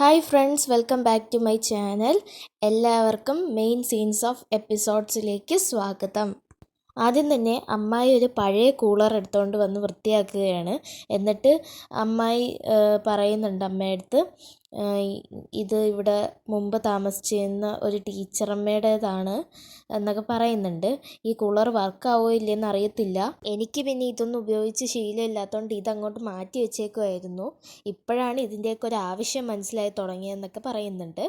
Hi friends welcome back to my channel എല്ലാവർക്കും main scenes of എപ്പിസോഡ്സിലേക്ക് സ്വാഗതം. ആദ്യം തന്നെ അമ്മായി ഒരു പഴയ കൂളർ എടുത്തുകൊണ്ട് വന്ന് വൃത്തിയാക്കുകയാണ്. എന്നിട്ട് അമ്മായി പറയുന്നുണ്ട് അമ്മയടുത്ത് ഇത് ഇവിടെ മുമ്പ് താമസിച്ചിരുന്ന ഒരു ടീച്ചറമ്മയുടേതാണ് എന്നൊക്കെ പറയുന്നുണ്ട്. ഈ കൂളർ വർക്കാവോ ഇല്ലയെന്ന് അറിയത്തില്ല. എനിക്ക് പിന്നെ ഇതൊന്നും ഉപയോഗിച്ച് ശീലമില്ലാത്തതുകൊണ്ട് ഇതങ്ങോട്ട് മാറ്റി വെച്ചേക്കുമായിരുന്നു ഇപ്പോഴാണ് ഇതിന്റെയൊക്കെ ഒരു ആവശ്യം മനസ്സിലായി തുടങ്ങിയതെന്നൊക്കെ പറയുന്നുണ്ട്.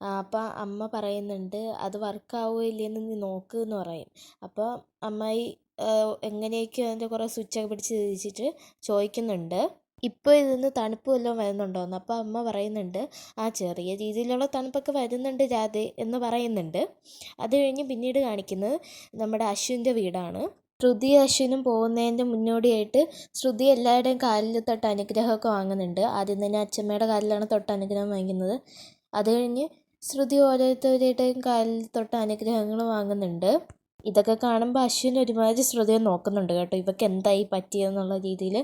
അപ്പോൾ അമ്മ പറയുന്നുണ്ട് അത് വർക്കാവോ ഇല്ലയോയെന്ന് നീ നോക്ക് എന്ന് പറയും. അപ്പോൾ അമ്മായി എങ്ങനെയൊക്കെയോ അതിന്റെ കുറേ സ്വിച്ചൊക്കെ പിടിച്ച് തിരിച്ചിട്ട് ചോദിക്കുന്നുണ്ട് ഇപ്പോൾ ഇതിന് തണുപ്പ് വല്ലതും വരുന്നുണ്ടോയെന്ന് അപ്പോൾ അമ്മ പറയുന്നുണ്ട് ആ ചെറിയ രീതിയിലുള്ള തണുപ്പൊക്കെ വരുന്നുണ്ട് രാധേ എന്ന് പറയുന്നുണ്ട്. അത് കഴിഞ്ഞ് പിന്നീട് കാണിക്കുന്നത് നമ്മുടെ അശ്വിന്റെ വീടാണ്. ശ്രുതി അശ്വിനും പോകുന്നതിന്റെ മുന്നോടിയായിട്ട് ശ്രുതി എല്ലാവരുടെയും കാലിൽ തൊട്ട് അനുഗ്രഹമൊക്കെ വാങ്ങുന്നുണ്ട്. ആദ്യം തന്നെ അച്ഛമ്മയുടെ കാലിലാണ് തൊട്ട് അനുഗ്രഹം വാങ്ങിക്കുന്നത്. അത് കഴിഞ്ഞ് ശ്രുതി ഓരോരുത്തരുടെയും കാലിൽ തൊട്ട് അനുഗ്രഹങ്ങൾ വാങ്ങുന്നുണ്ട്. ഇതൊക്കെ കാണുമ്പോൾ അശ്വിൻ ഒരുമാതിരി ശ്രുതിയെ നോക്കുന്നുണ്ട് കേട്ടോ. ഇവക്ക് എന്തായി പറ്റിയെന്നുള്ള രീതിയിൽ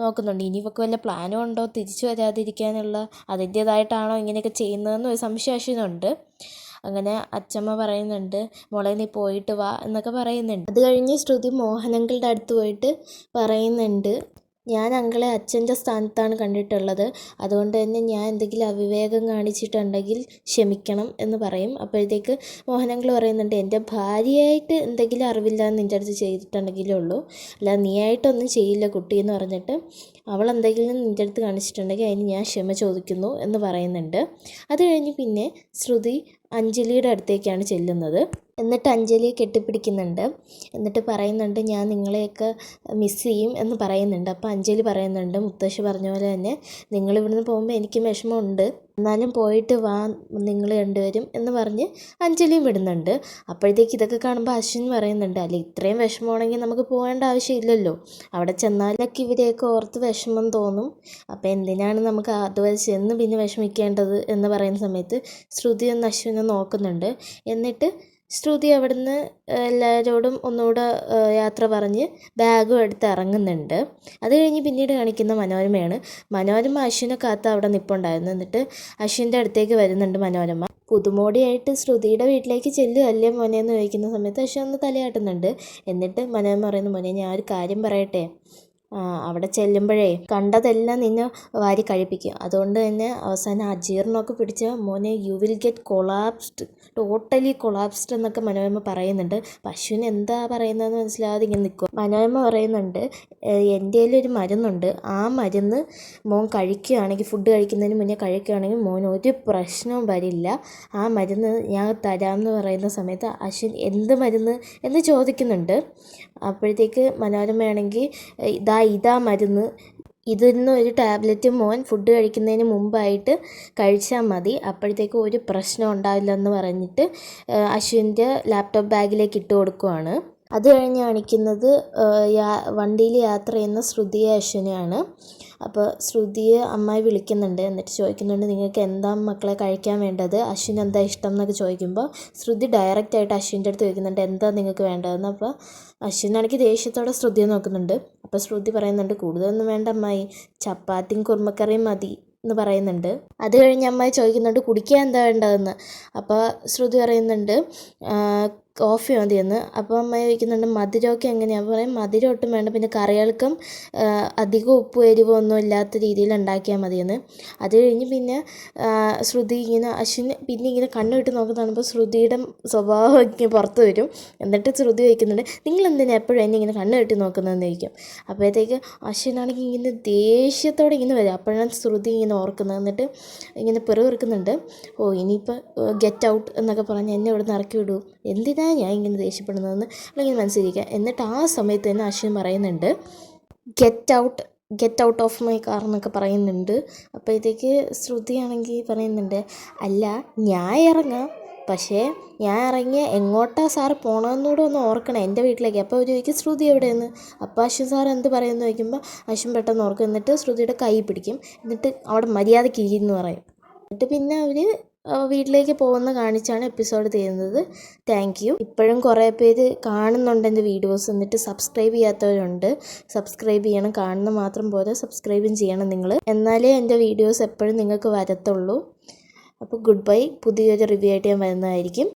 നോക്കുന്നുണ്ട്. ഇനി ഇവക്ക് വല്ല പ്ലാനും ഉണ്ടോ? തിരിച്ചു വരാതിരിക്കാനുള്ള അതിന്റേതായിട്ടാണോ ഇങ്ങനെയൊക്കെ ചെയ്യുന്നതെന്ന് ഒരു സംശയം അശ്വിനുണ്ട്. അങ്ങനെ അച്ചമ്മ പറയുന്നുണ്ട് മോളെ നീ പോയിട്ട് വാ എന്നൊക്കെ പറയുന്നുണ്ട്. അത് കഴിഞ്ഞ് ശ്രുതി മോഹനങ്കളുടെ അടുത്ത് പോയിട്ട് പറയുന്നുണ്ട് ഞാൻ അങ്കിളെ അച്ഛന്റെ സ്ഥാനത്താണ് കണ്ടിട്ടുള്ളത്. അതുകൊണ്ട് തന്നെ ഞാൻ എന്തെങ്കിലും അവിവേകം കാണിച്ചിട്ടുണ്ടെങ്കിൽ ക്ഷമിക്കണം എന്ന് പറയും. അപ്പോഴത്തേക്ക് മോഹനങ്കിൾ പറയുന്നുണ്ട് എന്റെ ഭാര്യയായിട്ട് എന്തെങ്കിലും അറിവില്ലാന്ന് നിന്റെ അടുത്ത് ചെയ്തിട്ടുണ്ടെങ്കിലേ ഉള്ളൂ. അല്ല നീയായിട്ടൊന്നും ചെയ്യില്ല കുട്ടി എന്ന് പറഞ്ഞിട്ട് അവൾ എന്തെങ്കിലും നിന്റെ അടുത്ത് കാണിച്ചിട്ടുണ്ടെങ്കിൽ അതിന് ഞാൻ ക്ഷമ ചോദിക്കുന്നു എന്ന് പറയുന്നുണ്ട്. അത് കഴിഞ്ഞ് പിന്നെ ശ്രുതി അഞ്ജലിയുടെ അടുത്തേക്കാണ് ചെല്ലുന്നത്. എന്നിട്ട് അഞ്ജലിയെ കെട്ടിപ്പിടിക്കുന്നുണ്ട്. എന്നിട്ട് പറയുന്നുണ്ട് ഞാൻ നിങ്ങളെയൊക്കെ മിസ് ചെയ്യും എന്ന് പറയുന്നുണ്ട്. അപ്പോൾ അഞ്ജലി പറയുന്നുണ്ട് മുത്തശ്ശി പറഞ്ഞ പോലെ തന്നെ നിങ്ങൾ ഇവിടുന്ന് പോകുമ്പോൾ എനിക്ക് വിഷമമുണ്ട്. എന്നാലും പോയിട്ട് വാ നിങ്ങൾ രണ്ടുപേരും എന്ന് പറഞ്ഞ് അഞ്ജലിയും വിടുന്നുണ്ട്. അപ്പോഴത്തേക്ക് ഇതൊക്കെ കാണുമ്പോൾ അശ്വിൻ പറയുന്നുണ്ട് അല്ല ഇത്രയും വിഷമമാണെങ്കിൽ നമുക്ക് പോകേണ്ട ആവശ്യമില്ലല്ലോ. അവിടെ ചെന്നാലൊക്കെ ഇവരെയൊക്കെ ഓർത്ത് വിഷമം തോന്നും. അപ്പോൾ എന്തിനാണ് നമുക്ക് അതുവരെ ചെന്ന് പിന്നെ വിഷമിക്കേണ്ടത്? എന്ന് പറയുന്ന സമയത്ത് ശ്രുതി ഒന്ന് അശ്വിനെ നോക്കുന്നുണ്ട്. എന്നിട്ട് ശ്രുതി അവിടുന്ന് എല്ലാവരോടും ഒന്നുകൂടെ യാത്ര പറഞ്ഞ് ബാഗും എടുത്ത് ഇറങ്ങുന്നുണ്ട്. അത് കഴിഞ്ഞ് പിന്നീട് കാണിക്കുന്ന മനോരമയാണ്. മനോരമ അശ്വിനെ കാത്ത് അവിടെ നിൽപ്പുണ്ടായിരുന്നു എന്നിട്ട് അശ്വിന്റെ അടുത്തേക്ക് വരുന്നുണ്ട് മനോരമ. പുതുമോടിയായിട്ട് ശ്രുതിയുടെ വീട്ടിലേക്ക് ചെല്ലുകയല്ലേ മോനെ? എന്ന് ചോദിക്കുന്ന സമയത്ത് അശ്വിൻ ഒന്ന് തലയാട്ടുന്നുണ്ട്. എന്നിട്ട് മനോരമ പറയുന്നു മോനെ ഞാൻ ഒരു കാര്യം പറയട്ടെ. അവിടെ ചെല്ലുമ്പോഴേ കണ്ടതെല്ലാം നിന്നെ വാരി കഴിപ്പിക്കും. അതുകൊണ്ട് തന്നെ അവസാനം അജീർണമൊക്കെ പിടിച്ച മോനെ you will get collapsed totally collapsed എന്നൊക്കെ മനോരമ പറയുന്നുണ്ട്. പശുവിന് എന്താ പറയുന്നതെന്ന് മനസ്സിലാകാതെ ഇങ്ങനെ നിൽക്കും. മനോരമ പറയുന്നുണ്ട് എന്റെ ഒരു മരുന്നുണ്ട്. ആ മരുന്ന് മോൻ കഴിക്കുകയാണെങ്കിൽ ഫുഡ് കഴിക്കുന്നതിന് മുന്നേ കഴിക്കുകയാണെങ്കിൽ മോൻ ഒരു പ്രശ്നവും വരില്ല. ആ മരുന്ന് ഞാൻ തരാമെന്ന് പറയുന്ന സമയത്ത് അശ്വിൻ എന്ത് മരുന്ന് എന്ന് ചോദിക്കുന്നുണ്ട്. അപ്പോഴത്തേക്ക് മനോരമയാണെങ്കിൽ ഇതാ ഇതാ മരുന്ന്. ഇതിന്ന് ഒരു ടാബ്ലറ്റ് മോൻ ഫുഡ് കഴിക്കുന്നതിന് മുമ്പായിട്ട് കഴിച്ചാൽ മതി. അപ്പോഴത്തേക്കും ഒരു പ്രശ്നം ഉണ്ടാവില്ലെന്ന് പറഞ്ഞിട്ട് അശ്വിന്റെ ലാപ്ടോപ്പ് ബാഗിലേക്ക് ഇട്ട് കൊടുക്കുവാണ്. അത് കഴിഞ്ഞ് കാണിക്കുന്നത് വണ്ടിയിൽ യാത്ര ചെയ്യുന്ന ശ്രുതിയെ അശ്വിനെയാണ്. അപ്പോൾ ശ്രുതിയെ അമ്മായി വിളിക്കുന്നുണ്ട് എന്നിട്ട് ചോദിക്കുന്നുണ്ട് നിങ്ങൾക്ക് എന്താ മക്കളെ കഴിക്കാൻ വേണ്ടത്? അശ്വിന് എന്താ ഇഷ്ടം? എന്നൊക്കെ ചോദിക്കുമ്പോൾ ശ്രുതി ഡയറക്റ്റ് ആയിട്ട് അശ്വിന്റെ അടുത്ത് ചോദിക്കുന്നുണ്ട് എന്താ നിങ്ങൾക്ക് വേണ്ടതെന്ന്? അപ്പോൾ അശ്വിനാണെങ്കിൽ ദേഷ്യത്തോടെ ശ്രുതിയെ നോക്കുന്നുണ്ട്. അപ്പോൾ ശ്രുതി പറയുന്നുണ്ട് കൂടുതലൊന്നും വേണ്ട അമ്മായി ചപ്പാത്തിയും കുറുമക്കറിയും മതി എന്ന് പറയുന്നുണ്ട്. അത് കഴിഞ്ഞ് അമ്മായി ചോദിക്കുന്നുണ്ട് കുടിക്കാൻ എന്താ വേണ്ടതെന്ന്? അപ്പോൾ ശ്രുതി പറയുന്നുണ്ട് കോഫി മതിയെന്ന് അപ്പോൾ അമ്മ ചോദിക്കുന്നുണ്ട് മധുരമൊക്കെ എങ്ങനെയാണ് പറയും മധുരം ഒട്ടും വേണ്ട. പിന്നെ കറികൾക്കും അധികം ഉപ്പ് എരിവോ ഒന്നും ഇല്ലാത്ത രീതിയിൽ ഉണ്ടാക്കിയാൽ മതിയെന്ന് അത് കഴിഞ്ഞ് പിന്നെ ശ്രുതി ഇങ്ങനെ അശ്വിൻ പിന്നെ ഇങ്ങനെ കണ്ണു നോക്കുന്ന കാണുമ്പോൾ ശ്രുതിയുടെ സ്വഭാവം ഇങ്ങനെ പുറത്ത് വരും. എന്നിട്ട് ശ്രുതി ചോദിക്കുന്നുണ്ട് നിങ്ങൾ എന്തിനാണ് എപ്പോഴും എന്നെ ഇങ്ങനെ കണ്ണു കെട്ടി നോക്കുന്നതെന്ന് ചോദിക്കും? അപ്പോഴത്തേക്ക് അശ്വിനാണെങ്കിൽ ഇങ്ങനെ ദേഷ്യത്തോടെ ഇങ്ങനെ വരും. അപ്പോഴാണ് ശ്രുതി ഇങ്ങനെ ഓർക്കുന്നത്. എന്നിട്ട് ഇങ്ങനെ പിറവിറുക്കുന്നുണ്ട് ഓ ഇനിയിപ്പോൾ ഗെറ്റ് ഔട്ട് എന്നൊക്കെ പറഞ്ഞ് എന്നെ ഇവിടെ നിന്ന് ഇറക്കി വിടൂ. എന്തിനാ ഞാൻ ഇങ്ങനെ ദേഷ്യപ്പെടുന്നതെന്ന് അല്ലെങ്കിൽ മനസ്സിലിരിക്കുക എന്നിട്ട് ആ സമയത്ത് തന്നെ അശ്വിൻ പറയുന്നുണ്ട് get out get out of my car എന്നൊക്കെ പറയുന്നുണ്ട്. അപ്പോൾ അപ്പോഴത്തേക്ക് ശ്രുതിയാണെങ്കിൽ പറയുന്നുണ്ട് അല്ല ഞാൻ ഇറങ്ങാം. പക്ഷേ ഞാൻ ഇറങ്ങിയ എങ്ങോട്ടാ സാർ പോകണമെന്നൂടെ ഒന്ന് ഓർക്കണം. എന്റെ വീട്ടിലേക്ക്. അപ്പോൾ അവർ ചോദിക്കും ശ്രുതി എവിടെയെന്ന്? അപ്പോൾ അശ്വിൻ സാർ എന്ത് പറയുമെന്ന് ചോദിക്കുമ്പോൾ അശ്വിൻ പെട്ടെന്ന് ഓർക്കും. എന്നിട്ട് ശ്രുതിയുടെ കൈ പിടിക്കും. എന്നിട്ട് അവിടെ മര്യാദയ്ക്ക് ഇരിക്കുന്നു പറയും. എന്നിട്ട് പിന്നെ അവർ വീട്ടിലേക്ക് പോകുന്ന കാണിച്ചാണ് എപ്പിസോഡ് തീരുന്നത് താങ്ക് യു ഇപ്പോഴും കുറേ പേര് കാണുന്നുണ്ട് എന്റെ വീഡിയോസ്. എന്നിട്ട് സബ്സ്ക്രൈബ് ചെയ്യാത്തവരുണ്ട്. സബ്സ്ക്രൈബ് ചെയ്യണം. കാണുന്ന മാത്രം പോരാ സബ്സ്ക്രൈബും ചെയ്യണം നിങ്ങൾ എന്നാലേ എന്റെ വീഡിയോസ് എപ്പോഴും നിങ്ങൾക്ക് വരത്തുള്ളൂ. അപ്പോൾ ഗുഡ് ബൈ പുതിയൊരു റിവ്യൂ ആയിട്ട് ഞാൻ വരുന്നതായിരിക്കും.